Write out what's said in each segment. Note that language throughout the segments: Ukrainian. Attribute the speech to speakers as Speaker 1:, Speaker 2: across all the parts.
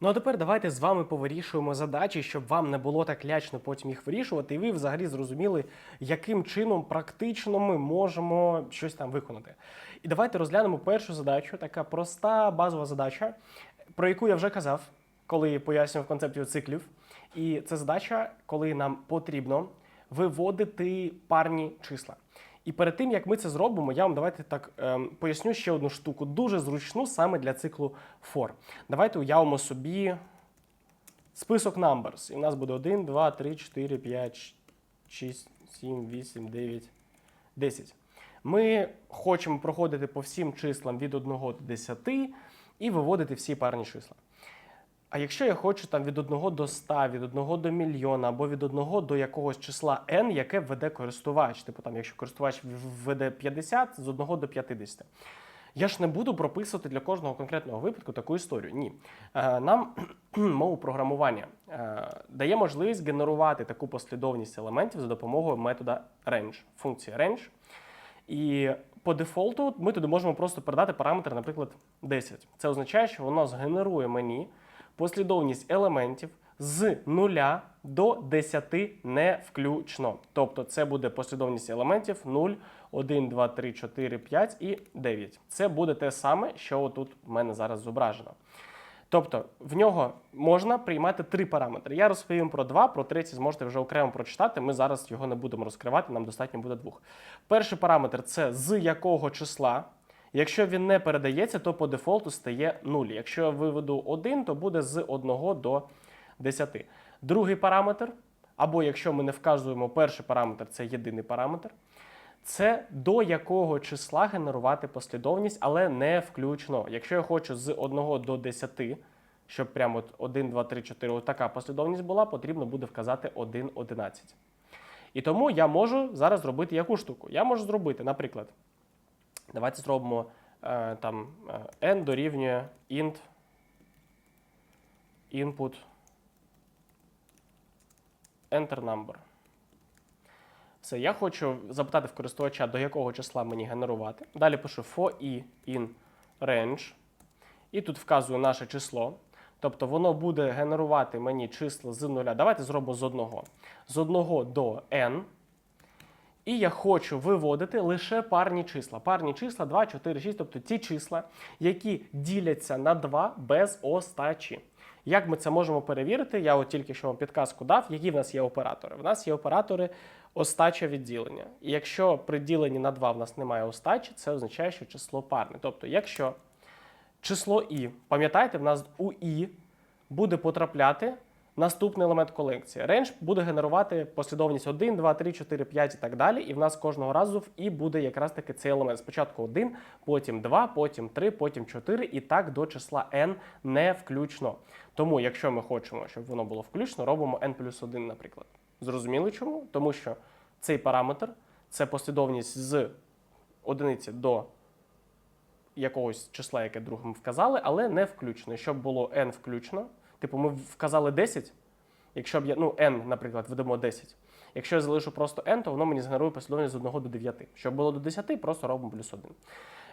Speaker 1: Ну а тепер давайте з вами повирішуємо задачі, щоб вам не було так лячно потім їх вирішувати, і ви взагалі зрозуміли, яким чином практично ми можемо щось там виконати. І давайте розглянемо першу задачу, така проста базова задача, про яку я вже казав, коли пояснював концепцію циклів. І це задача, коли нам потрібно виводити парні числа. І перед тим як ми це зробимо, я вам давайте так ем, поясню ще одну штуку, дуже зручну саме для циклу for. Давайте уявимо собі список numbers. І в нас буде 1, 2, 3, 4, 5, 6, 7, 8, 9, 10. Ми хочемо проходити по всім числам від 1 до 10 і виводити всі парні числа. А якщо я хочу там від 1 до 100, від 1 до мільйона або від 1 до якогось числа n, яке введе користувач, типу там, якщо користувач введе 50 з 1 до 50. Я ж не буду прописувати для кожного конкретного випадку таку історію. Ні. Е, Нам мову програмування е, дає можливість генерувати таку послідовність елементів за допомогою метода range, функції range. І по дефолту ми туди можемо просто передати параметр, наприклад, 10. Це означає, що воно згенерує мені послідовність елементів з 0 до 10 не включно. Тобто це буде послідовність елементів 0, 1, 2, 3, 4, 5 і 9. Це буде те саме, що тут в мене зараз зображено. Тобто в нього можна приймати три параметри. Я розповім про два, про третій зможете вже окремо прочитати. Ми зараз його не будемо розкривати, нам достатньо буде двох. Перший параметр це з якого числа. Якщо він не передається, то по дефолту стає 0. Якщо я виведу 1, то буде з 1 до 10. Другий параметр, або якщо ми не вказуємо перший параметр, це єдиний параметр. Це до якого числа генерувати послідовність, але не включно. Якщо я хочу з 1 до 10, щоб прямо от 1, 2, 3, 4, от така послідовність була, потрібно буде вказати 1, 11. І тому я можу зараз зробити яку штуку? Я можу зробити, наприклад, давайте зробимо е, там е, n дорівнює int input enter number. Все, я хочу запитати в користувача, до якого числа мені генерувати. Далі пишу for i in range. І тут вказую наше число. Тобто воно буде генерувати мені числа з нуля. Давайте зробимо з одного. З 1 до n. І я хочу виводити лише парні числа. Парні числа 2, 4, 6, тобто ті числа, які діляться на 2 без остачі. Як ми це можемо перевірити? Я от тільки що вам підказку дав, які в нас є оператори. В нас є оператори остача відділення. І якщо при діленні на 2 в нас немає остачі, це означає, що число парне. Тобто, якщо число і, пам'ятаєте, в нас у і буде потрапляти наступний елемент колекції. Рейндж буде генерувати послідовність 1, 2, 3, 4, 5 і так далі. І в нас кожного разу і буде якраз таки цей елемент. Спочатку 1, потім 2, потім 3, потім 4 і так до числа n не включно. Тому, якщо ми хочемо, щоб воно було включно, робимо n плюс 1, наприклад. Зрозуміли чому? Тому що цей параметр це послідовність з одиниці до якогось числа, яке другим вказали, але не включено. Щоб було n включно, типу ми вказали 10, якщо б я, ну, n, наприклад, ведемо 10. Якщо я залишу просто n, то воно мені згенерує послідовність з 1 до 9. Щоб було до 10, просто робимо плюс 1.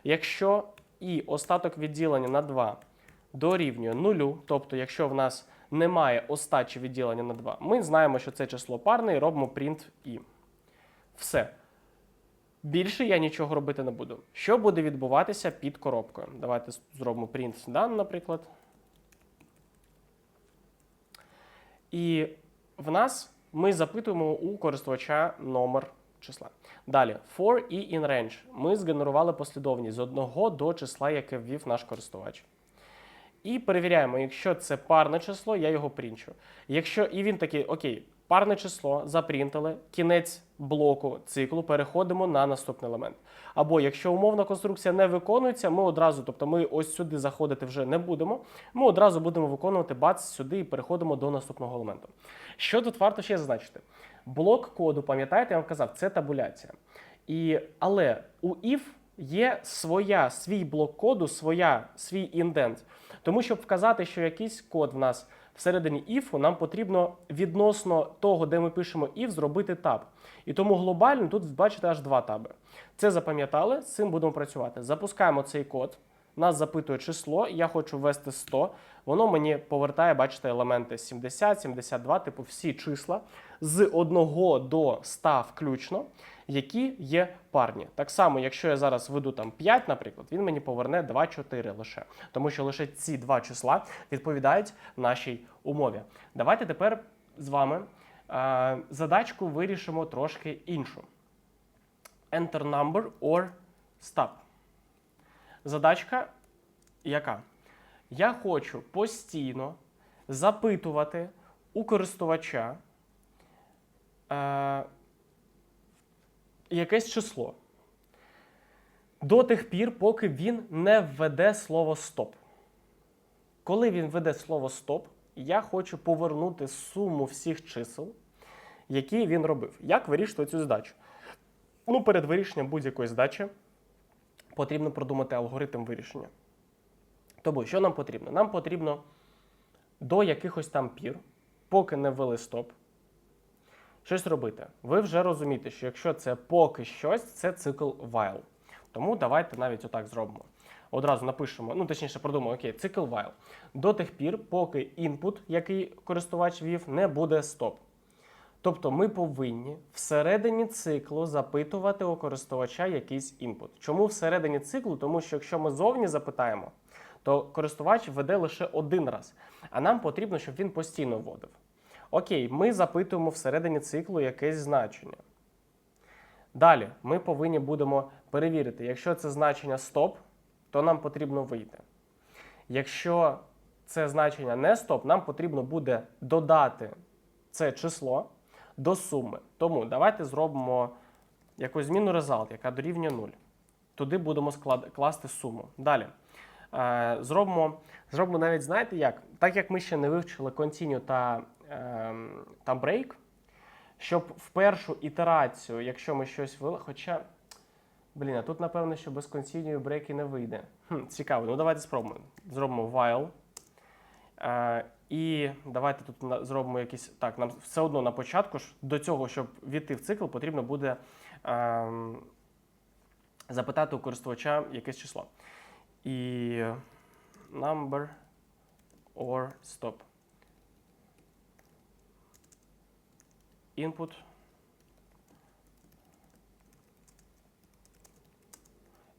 Speaker 1: Якщо і остаток відділення на 2 дорівнює 0, тобто якщо в нас немає остачі відділення на 2, ми знаємо, що це число парне і робимо print і. Все. Більше я нічого робити не буду. Що буде відбуватися під коробкою? Давайте зробимо print done, наприклад. І в нас ми запитуємо у користувача номер числа. Далі, for і in range. Ми згенерували послідовність з одного до числа, яке ввів наш користувач. І перевіряємо, якщо це парне число, я його принчу. Якщо і він такий, окей, парне число запринтили, кінець блоку циклу, переходимо на наступний елемент. Або якщо умовна конструкція не виконується, ми одразу, тобто ми ось сюди заходити вже не будемо. Ми одразу будемо виконувати бац сюди і переходимо до наступного елементу. Що тут варто ще зазначити? Блок коду, пам'ятаєте, я вам казав, це табуляція. І, але у if є своя, свій блок коду, своя, свій індент. Тому щоб вказати, що якийсь код в нас всередині if, нам потрібно відносно того, де ми пишемо if, зробити таб. І тому глобально тут бачите аж два таби. Це запам'ятали, з цим будемо працювати. Запускаємо цей код, нас запитує число, я хочу ввести 100. Воно мені повертає, бачите, елементи 70, 72, типу всі числа з 1 до 100 включно, які є парні. Так само, якщо я зараз веду там 5, наприклад, він мені поверне 2, 4 лише. Тому що лише ці два числа відповідають нашій умові. Давайте тепер з вами е, задачку вирішимо трошки іншу. Enter number or stop. Задачка яка? Я хочу постійно запитувати у користувача е, якесь число до тих пір, поки він не введе слово стоп. Коли він введе слово стоп, я хочу повернути суму всіх чисел, які він робив. Як вирішити цю задачу? Ну, перед вирішенням будь-якої задачі потрібно продумати алгоритм вирішення. Тому що нам потрібно? Нам потрібно до якихось там пір, поки не ввели стоп, щось робити. Ви вже розумієте, що якщо це поки щось, це цикл while. Тому давайте навіть отак зробимо. Одразу напишемо, ну точніше, продумаємо, окей, цикл while. До тих пір, поки інпут, який користувач ввів, не буде стоп. Тобто ми повинні всередині циклу запитувати у користувача якийсь інпут. Чому всередині циклу? Тому що якщо ми зовні запитаємо, то користувач веде лише один раз, а нам потрібно, щоб він постійно вводив. Окей, ми запитуємо всередині циклу якесь значення. Далі ми повинні будемо перевірити, якщо це значення стоп, то нам потрібно вийти. Якщо це значення не стоп, нам потрібно буде додати це число до суми. Тому давайте зробимо якусь зміну result, яка дорівнює 0. Туди будемо склад... класти суму. Далі. Е, зробимо, зробимо навіть, знаєте як? Так як ми ще не вивчили continue та, е, та break, щоб в першу ітерацію, якщо ми щось ввели, хоча. Блін, а тут, напевно, що без break і не вийде. Хм, цікаво. Ну давайте спробуємо. Зробимо while. Е, і давайте тут зробимо якісь. Так, нам все одно на початку ж до цього, щоб війти в цикл, потрібно буде ем, запитати у користувача якесь число. І number or stop. Input.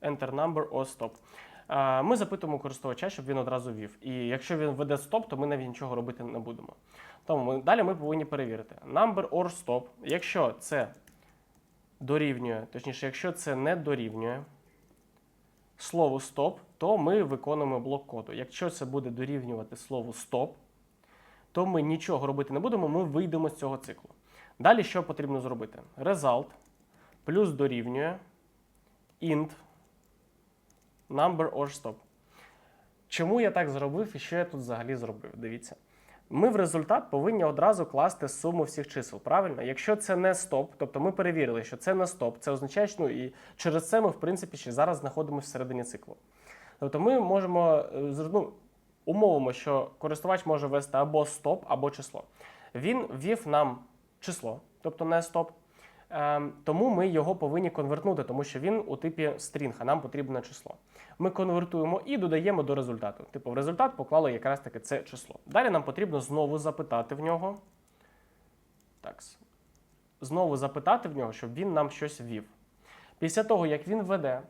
Speaker 1: Enter number or stop. Ми запитуємо користувача, щоб він одразу ввів. І якщо він введе стоп, то ми навіть нічого робити не будемо. Тому ми, далі ми повинні перевірити. Number or stop. Якщо це дорівнює, точніше, якщо це не дорівнює слову стоп, то ми виконуємо блок коду. Якщо це буде дорівнювати слову стоп, то ми нічого робити не будемо, ми вийдемо з цього циклу. Далі що потрібно зробити? Result плюс дорівнює int number or stop. Чому я так зробив і що я тут взагалі зробив? Дивіться. Ми в результат повинні одразу класти суму всіх чисел. Правильно? Якщо це не стоп, тобто ми перевірили, що це не стоп, це означає, що ну, і через це ми, в принципі, ще зараз знаходимося всередині циклу. Тобто ми можемо е, ну, умовимо, що користувач може ввести або стоп, або число. Він ввів нам число, тобто не стоп. Ем, тому ми його повинні конвертнути, тому що він у типі стрінг, а нам потрібне число. Ми конвертуємо і додаємо до результату. Типу, в результат поклали якраз таки це число. Далі нам потрібно знову запитати в нього. Так. Знову запитати в нього, щоб він нам щось ввів. Після того, як він введе,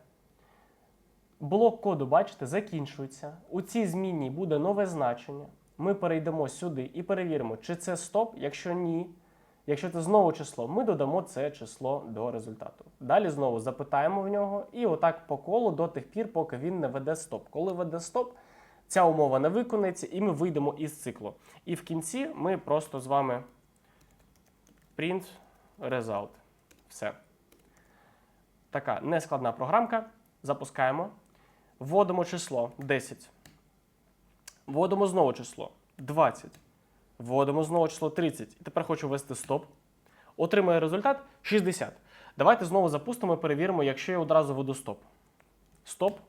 Speaker 1: блок коду, бачите, закінчується. У цій змінній буде нове значення. Ми перейдемо сюди і перевіримо, чи це стоп. Якщо ні, якщо це знову число, ми додамо це число до результату. Далі знову запитаємо в нього, і отак по колу до тих пір, поки він не веде стоп. Коли веде стоп, ця умова не виконається, і ми вийдемо із циклу. І в кінці ми просто з вами print result. Все. Така нескладна програмка. Запускаємо. Вводимо число 10. Вводимо знову число 20. Вводимо знову число 30. І тепер хочу ввести стоп. Отримує результат 60. Давайте знову запустимо і перевіримо, якщо я одразу веду стоп. Стоп.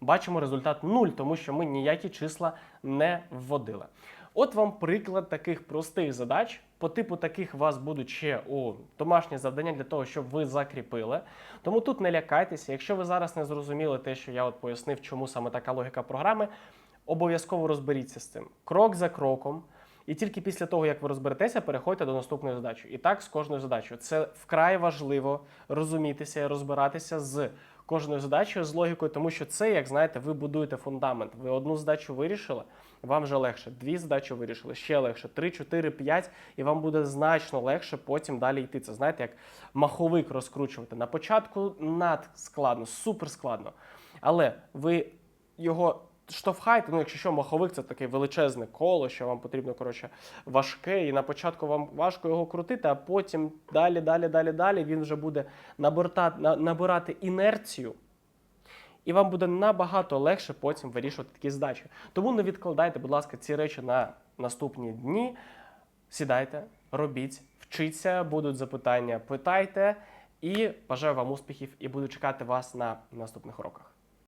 Speaker 1: Бачимо результат 0, тому що ми ніякі числа не вводили. От вам приклад таких простих задач. По типу таких у вас будуть ще у домашні завдання для того, щоб ви закріпили. Тому тут не лякайтеся. Якщо ви зараз не зрозуміли те, що я от пояснив, чому саме така логіка програми, обов'язково розберіться з цим крок за кроком. І тільки після того, як ви розберетеся, переходьте до наступної задачі. І так з кожною задачею. Це вкрай важливо розумітися і розбиратися з кожною задачею, з логікою, тому що це, як знаєте, ви будуєте фундамент. Ви одну задачу вирішили, вам вже легше. Дві задачі вирішили, ще легше, три, чотири, п'ять, і вам буде значно легше потім далі йти. Це знаєте, як маховик розкручувати. На початку надскладно, супер складно. Але ви його штовхайте, ну якщо що, маховик це таке величезне коло, що вам потрібно коротше важке, і на початку вам важко його крутити, а потім далі, далі, далі, далі він вже буде наборта, на- набирати інерцію. І вам буде набагато легше потім вирішувати такі задачі. Тому не відкладайте, будь ласка, ці речі на наступні дні. Сідайте, робіть, вчіться, будуть запитання, питайте. І бажаю вам успіхів і буду чекати вас на наступних уроках.